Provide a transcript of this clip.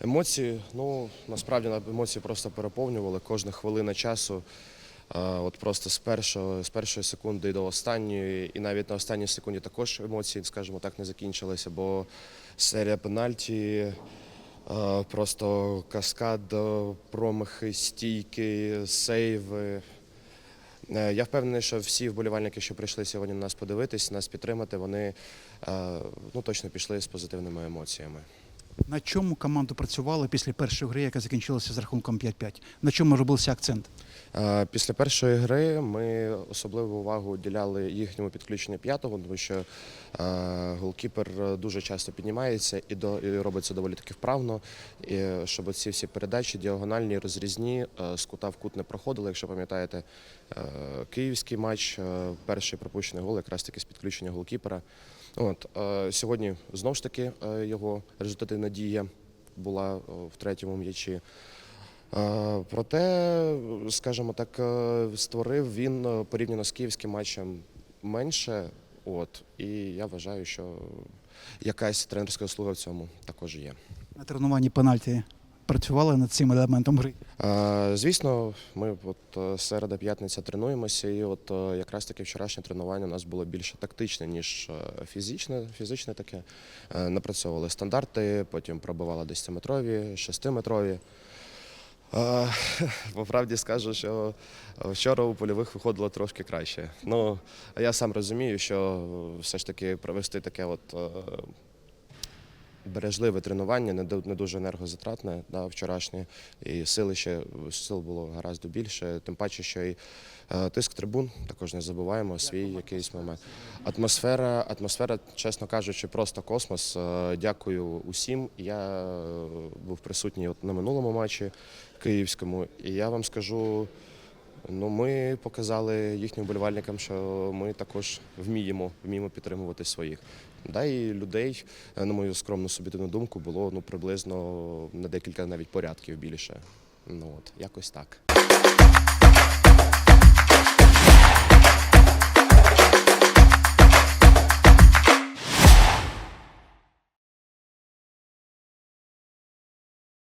Емоції, ну насправді на- емоції просто переповнювали кожна хвилина часу. От просто з першого з першої секунди до останньої, і навіть на останній секунді також емоції, скажімо так, не закінчилися, бо серія пенальті, просто каскад, промахи, стійки, сейви. Е, Я впевнений, що всі вболівальники, що прийшли сьогодні на нас подивитись, нас підтримати, вони е, ну, точно пішли з позитивними емоціями. На чому команда працювала після першої гри, яка закінчилася з рахунком 5-5? На чому робився акцент? Е, Після першої гри ми особливу увагу уділяли їхньому підключенню п'ятого, тому що е, голкіпер дуже часто піднімається і, і доволі таки вправно, і щоб ці всі передачі діагональні, розрізні, е, з кута в кут не проходили. Якщо пам'ятаєте, е, київський матч, е, перший пропущений гол якраз таки з підключення голкіпера. От, е, сьогодні знову ж таки е, його результативна дія була е, в третьому м'ячі. Е, Проте, скажімо так, е, створив він е, порівняно з київським матчем менше. От, і я вважаю, що якась тренерська услуга в цьому також є. На тренуванні пенальті працювали над цим елементом гри. Звісно, ми от середа п'ятниця тренуємося, і от якраз таки вчорашнє тренування у нас було більше тактичне, ніж фізичне. Фізичне таке. Напрацьовували стандарти, потім пробивали 10-метрові, 6-метрові. Е, По правді скажу, що вчора у польових виходило трошки краще. Ну, я сам розумію, що все ж таки провести таке от е, бережливе тренування, не дуже енергозатратне, да, вчорашнє, і сили ще сил було гаразд більше. Тим паче, що і е, тиск трибун також не забуваємо свій якийсь момент. Атмосфера, атмосфера, чесно кажучи, просто космос. Е, Дякую усім. Я е, був присутній от на минулому матчі київському, і я вам скажу. Ну, ми показали їхнім вболівальникам, що ми також вміємо, вміємо підтримувати своїх. Да, і людей, на мою скромну суб'єктивну думку, було ну приблизно на декілька навіть порядків більше. Ну от якось так.